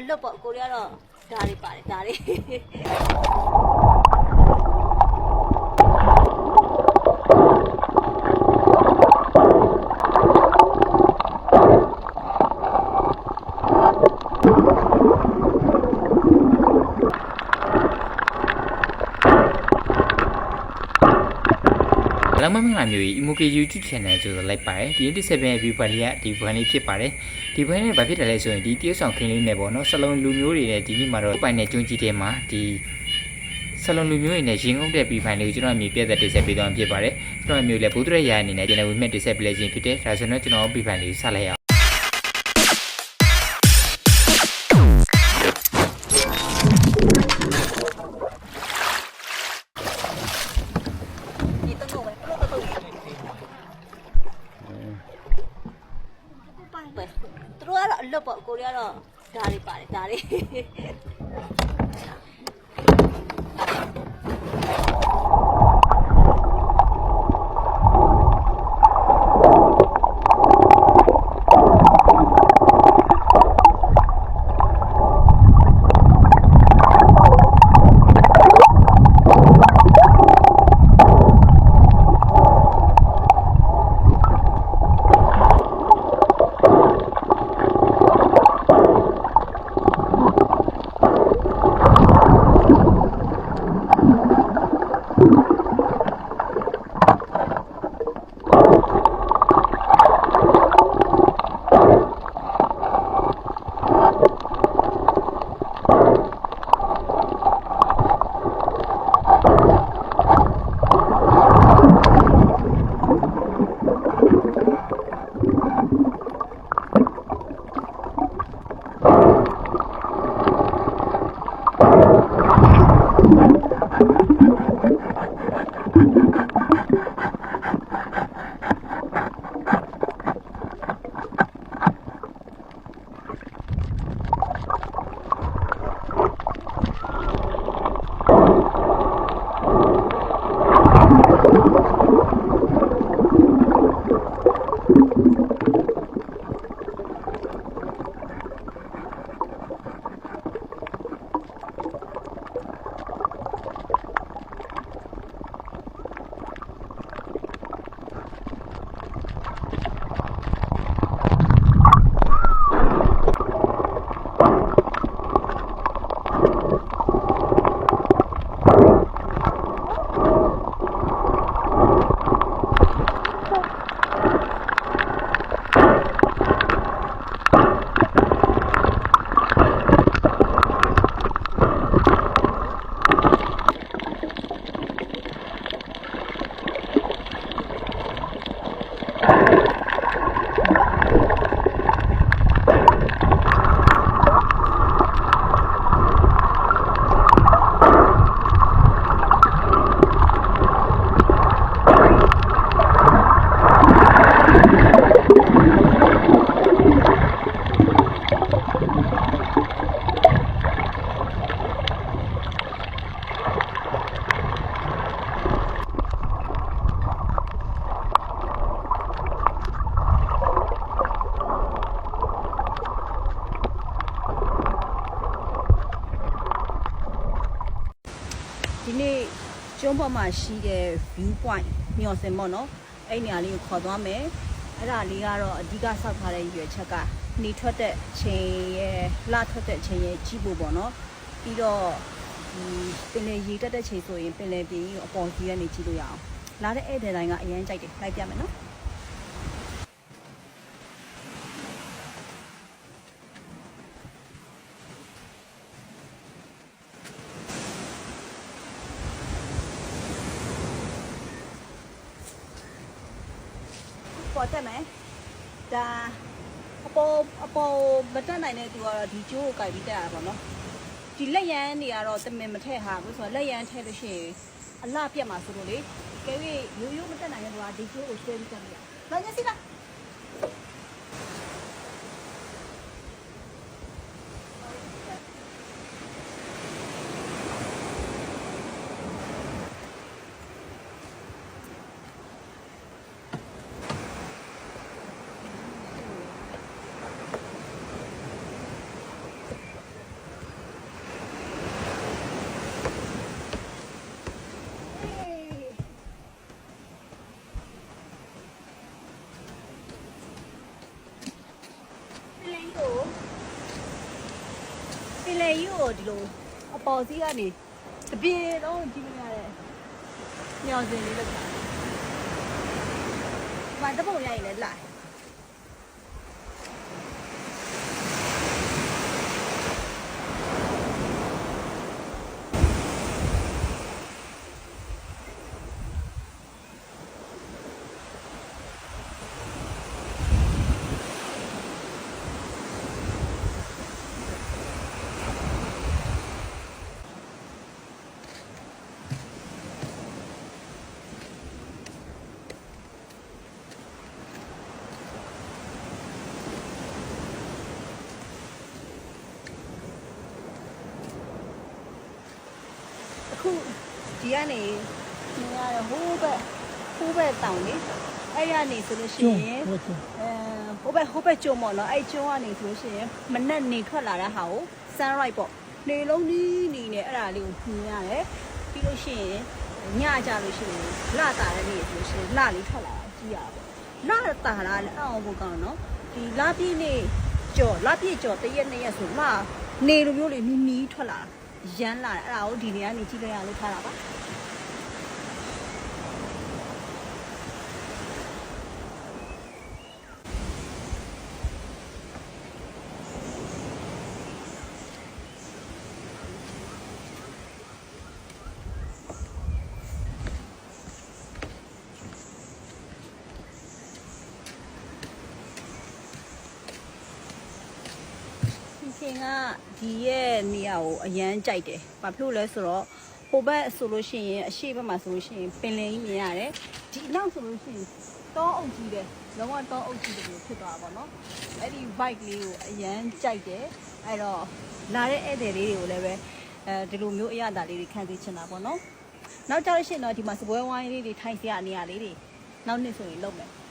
အလွတ်ပေါ့ကိုရီးယားတော့ဒါတွေပါတယ်ဒါတွေ လမ်းမမင်္ဂလာမျိုးကြီး Emoke YouTube Channel ဆိုတော့လိုက်ပါတယ်ဒီ87ရဲ့ view file လေးကဒီ file လေးဖြစ်ပါတယ်ဒီ file လေးဘာဖြစ်တယ်လဲဆိုရင်ဒီတရုတ်ဆောင်ခင်းလေးနဲ့ပေါ့နော်စလုံးလူမျိုးတွေနဲ့ဒီနေ့မှာတော့ပိုင်တဲ့ကျွန်းကြီးထဲမှာဒီစလုံးလူမျိုးတွေနဲ့ရင်အုပ်တဲ့ view file လေးကိုကျွန်တော်အမြင်ပြသက်တင်ဆက်ပေးသွားမှာဖြစ်ပါတယ်ကျွန်တော်အမျိုးလည်းဘုဒ္ဓရရအနေနဲ့ကျွန်တော်ဝိမဲ့တင်ဆက်ပေးလိုက်ခြင်းဖြစ်တယ်ဒါဆိုတော့ကျွန်တော် view file လေးကိုဆက်လိုက်ရအောင် သူတို့ကတော့အလွတ်ပေါ့ကိုရီးယားတော့ဒါတွေပါတယ်ဒါတွေ ha ha ha ကျွန်းပေါ်မှာရှိတဲ့ view point မျော်စင်ပေါ့နော်အဲ့နေရာလေးကိုခေါ်သွားမယ်အဲ့ဒါလေးကတော့အဓိကစောက်ထားတဲ့ရွယ်ချက်ကနေထွက်တဲ့ချိန်ရဲ့လှထွက်တဲ့ချိန်ရဲ့ကြည့်ဖို့ပေါ့နော်ပြီးတော့ဒီပင်လယ်ရေတက်တဲ့ချိန်ဆိုရင်ပင်လယ်ပြင်ကြီးကိုအပေါ်ကြီးကနေကြည့်လို့ရအောင်လာတဲ့ဧည့်သည်တိုင်းကအရင်ကြိုက်တယ်လိုက်ပြမယ်နော် ပေါ်တက်မယ်ဒါအပေါ်အပေါ်မတက်နိုင်တဲ့သူကတော့ဒီကျိုးကိုကြိုက်ပြီးတက်ရတာပေါ့နော်ဒီလက်ရန်တွေကတော့တမင်မထည့်ဟာဘူးဆိုတော့လက်ရန်ထည့်လို့ရှိရင်အလှပြတ်မှာဆိုလို့လေကဲပြီးရိုးရိုးမတက်နိုင်တဲ့သူကဒီကျိုးကိုဆွဲပြီးတက်လို့ရလာညစီလား ယ်ကြီးကိုဒီလိုအပေါ်စီးကနေတပြေတော့ကြည့်နေရတယ်မျောစင်လေးလောက်တာဘာတပုံရိုက်လဲလာ အခုဒီကနေမြင်ရတဲ့ဟိုးဘက်ဟိုးဘက်တောင်လေးအဲ့ရနေဆိုလို့ရှိရင်ဟုတ်ကဲ့အဲဟိုဘက်ဟိုဘက်ကျုံပေါ့နော်အဲ့ကျုံကနေဆိုလို့ရှိရင်မနက်နေထွက်လာတဲ့ဟာကို sunrise ပေါ့နေလုံးနီးနေနေအဲ့ဒါလေးကိုမြင်ရတယ်ပြီးလို့ရှိရင်ညကြလို့ရှိရင်လတာတဲ့နေ့ဆိုလို့ရှိရင်လလေးထွက်လာတာကြည့်ရပါလတာလာလည်းအောင်ဖို့ကောင်းနော်ဒီလပြည့်နေ့ကြော်လပြည့်ကြော်တရက်နှစ်ရက်ဆိုလနေလိုမျိုးလေးနီးနီးထွက်လာ ရမ်းလာတယ်အဲ့ဒါကိုဒီနေရာနေကြည့်လိုက်ရလို့ထားတာပါ ကဒီရဲ့နေရာကိုအရန်ကြိုက်တယ်။ဘာဖြစ်လို့လဲဆိုတော့ဟိုဘက်ဆိုလို့ရှိရင်အရှိဘက်မှာဆိုလို့ရှိရင်ပင်လယ်ကြီးမြင်ရတယ်။ဒီနောက်ဆိုလို့ရှိရင်တောအုပ်ကြီးပဲ။လုံးဝတောအုပ်ကြီးတမျိုးဖြစ်သွားတာပေါ့နော်။အဲ့ဒီ bike လေးကိုအရန်ကြိုက်တယ်။အဲ့တော့လာတဲ့ဧည့်သည်လေးတွေကိုလည်းပဲအဲဒီလိုမျိုးအရသာလေးတွေခံသိချင်တာပေါ့နော်။နောက်ကြလို့ရှိရင်တော့ဒီမှာစပွဲဝိုင်းလေးတွေထိုင်စရာနေရာလေးတွေနောက်နှစ်ဆိုရင်လုပ်မယ်။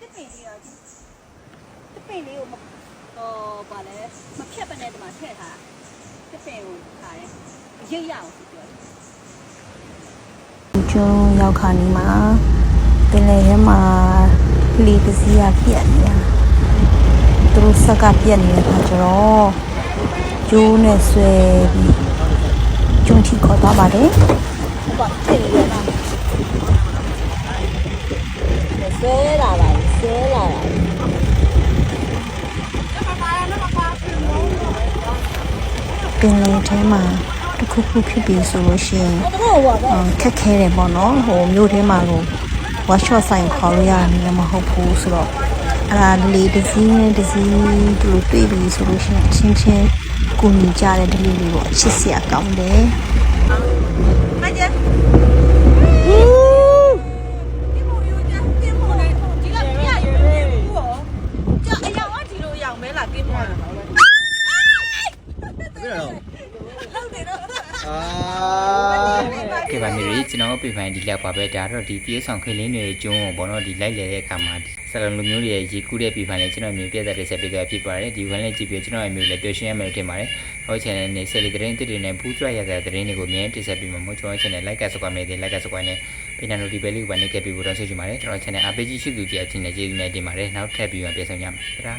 တစ်ပင်လေးရောတစ်ပင်လေးကိုမဟောပါလဲမဖြတ်ပနဲ့ဒီမှာထည့်ထားတစ်ပင်ကိုထားတယ်ရိတ်ရအောင်ဆိုပြောတယ်ကျွန်းရောက်ခါနီးမှာပင်လယ်ထဲမှာလေတစ်စီးရပြက်နေတာသူတို့ဆက်ကပြက်နေတဲ့ခါကျတော့ကျိုးနဲ့ဆွဲပြီးကျွန်းထိခေါ်သွားပါတယ်ဟုတ်ပါထည့်ရလား ဆဲလာပါဆဲလာတာပင်လယ်ထဲမှာတစ်ခုခုဖြစ်ပြီးဆိုလို့ရှိရင်အဲ့တော့ဟောပါအမ်ခက်ခဲတယ်ပေါ့နော်ဟိုမြို့ထဲမှာကိုဝါရှော့ဆိုင်ခေါ်လို့ရတယ်လည်းမဟုတ်ဘူးဆိုတော့အဲ့ဒါလေတစ်စီးနဲ့တစ်စီးဒီလိုတွေ့ပြီးဆိုလို့ရှိရင်အချင်းချင်းကိုညီကြတဲ့ဒလေးလေးကိုအချစ်စရာကောင်းတယ် မကျဒီမို့ယူကြဒီမို့လေဒီကပြရယူဘူးဟောကြာအယောင်ကဒီလိုအယောင်မဲလာကင်းမှာလောက်နေတော့ ကဲပါ နေရီကျွန်တော်ပြပိုင်ဒီလောက်ပါပဲဒါတော့ဒီတရုတ်ဆောင်ခင်းလေးတွေကျုံးဘောနော်ဒီလိုက်လေတဲ့အခါမှာဆလံလူမျိုးတွေရေကူးတဲ့ပြပိုင်လေးကျွန်တော်မျိုးပြတ်တဲ့ဆက်ပေးသွားဖြစ်ပါတယ်ဒီဝန်လေးကြည့်ပြီးကျွန်တော်မျိုးလည်းပျော်ရွှင်ရမယ်လို့ထင်ပါတယ်ဟော channel နဲ့ဆယ်လီသတင်းတစ်တွေနဲ့ဘူးကြွရတဲ့သတင်းတွေကိုအမြဲတင်ဆက်ပေးမှာမို့ကျွန်တော် channel like ကစကွာမယ်တဲ့ like ကစကွာနဲ့ပြနန်တို့ဒီဘယ်လေးကိုပါနေခဲ့ပြီးတော့ဆွေးကြည့်ပါတယ်ကျွန်တော် channel RPG ရှိသူတယောက်ချင်းနဲ့ကျေးဇူးများတင်ပါတယ်နောက်ထပ်ပြီးမှပြန်ဆောင်ကြမယ်တရာ